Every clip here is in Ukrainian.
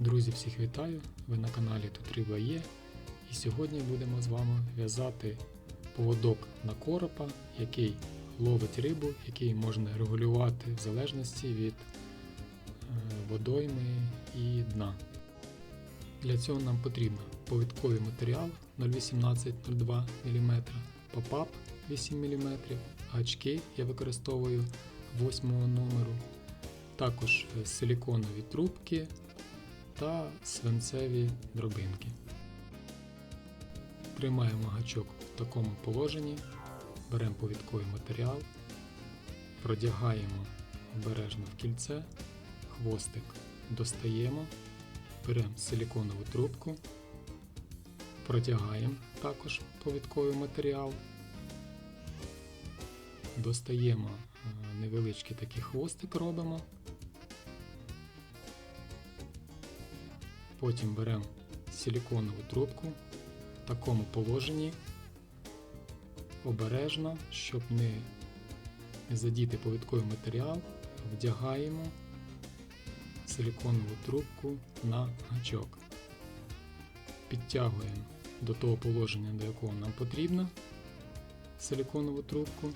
Друзі, всіх вітаю! Ви на каналі Тут Риба є. І сьогодні будемо з вами в'язати поводок на коропа, який ловить рибу, який можна регулювати в залежності від е, водойми і дна. Для цього нам потрібно повідковий матеріал 0,18-02 мм, попап 8 мм, гачки я використовую 8 номеру, також е, силіконові трубки та свинцеві дробинки. Тримаємо гачок в такому положенні, беремо повідковий матеріал, продягаємо обережно в кільце, хвостик достаємо, беремо силіконову трубку, протягаємо також повідковий матеріал, достаємо е, невеличкий такий хвостик робимо. Потім беремо силіконову трубку в такому положенні, обережно, щоб не задіти повідковий матеріал, вдягаємо силіконову трубку на гачок. Підтягуємо до того положення, до якого нам потрібно силіконову трубку.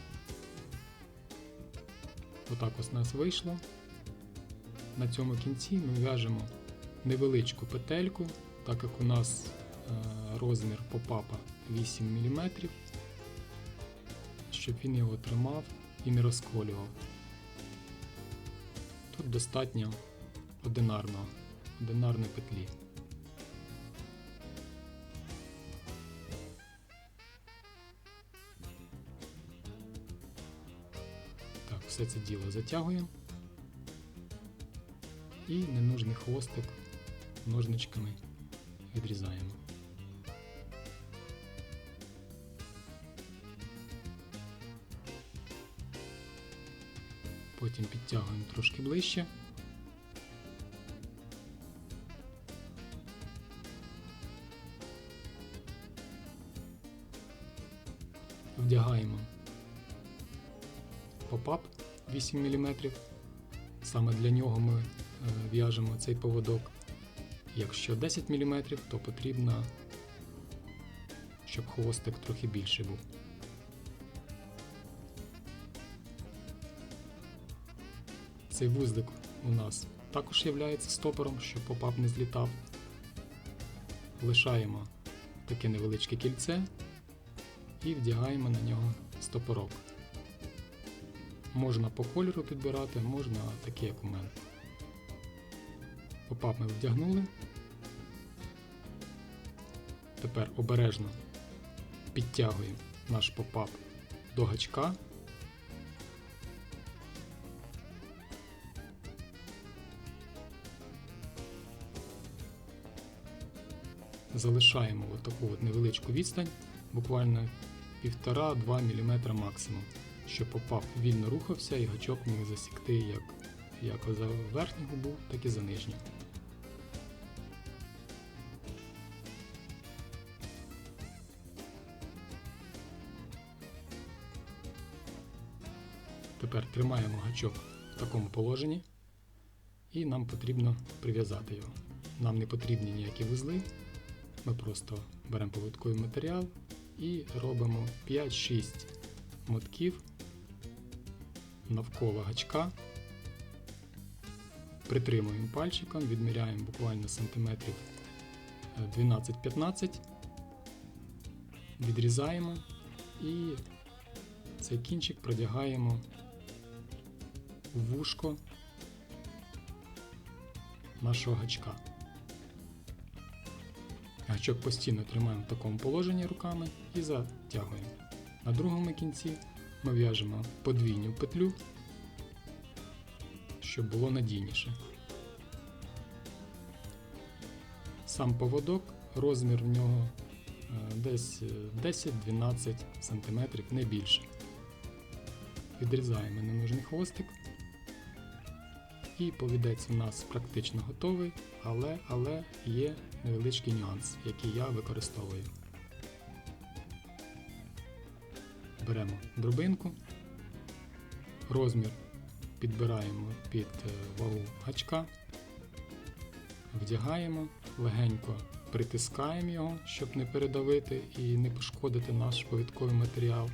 Отак ось нас вийшло. На цьому кінці ми в'яжемо невеличку петельку, так як у нас е, розмір попапа 8 мм, щоб він його тримав і не розколював. Тут достатньо одинарного, одинарної петлі. Так, все це діло затягуємо і ненужний хвостик ножничками відрізаємо. Потім підтягуємо трошки ближче. Вдягаємо попап 8 мм. Саме для нього ми е, в'яжемо цей поводок. Якщо 10 мм, то потрібно, щоб хвостик трохи більший був. Цей вузлик у нас також є стопором, щоб попап не злітав. Лишаємо таке невеличке кільце і вдягаємо на нього стопорок. Можна по кольору підбирати, можна такий, як у мене. Попап ми вдягнули. Тепер обережно підтягуємо наш попап до гачка. Залишаємо таку невеличку відстань, буквально 1,5-2 мм максимум, щоб попап вільно рухався і гачок міг засікти як, як за верхню губу, так і за нижню. Тепер тримаємо гачок в такому положенні і нам потрібно прив'язати його. Нам не потрібні ніякі вузли. Ми просто беремо повідковий матеріал і робимо 5-6 мотків навколо гачка. Притримуємо пальчиком, відміряємо буквально сантиметрів 12-15, відрізаємо і цей кінчик продягаємо в вушко нашого гачка. Гачок постійно тримаємо в такому положенні руками і затягуємо. На другому кінці ми в'яжемо подвійну петлю, щоб було надійніше. Сам поводок, розмір в нього е, десь 10-12 см, не більше. Відрізаємо ненужний хвостик. І повідець у нас практично готовий, але, але є невеличкий нюанс, який я використовую. Беремо дробинку, розмір підбираємо під е, вагу гачка, вдягаємо, легенько притискаємо його, щоб не передавити і не пошкодити наш повідковий матеріал.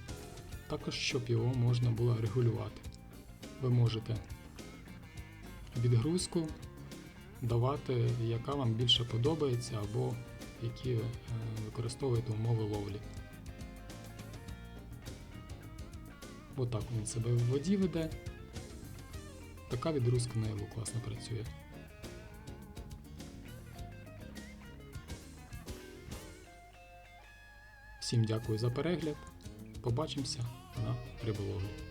Також, щоб його можна було регулювати. Ви можете відгрузку давати, яка вам більше подобається, або які е, використовуєте умови ловлі. Отак він себе в воді веде. Така відгрузка на його класно працює. Всім дякую за перегляд. Побачимося на риболовлі.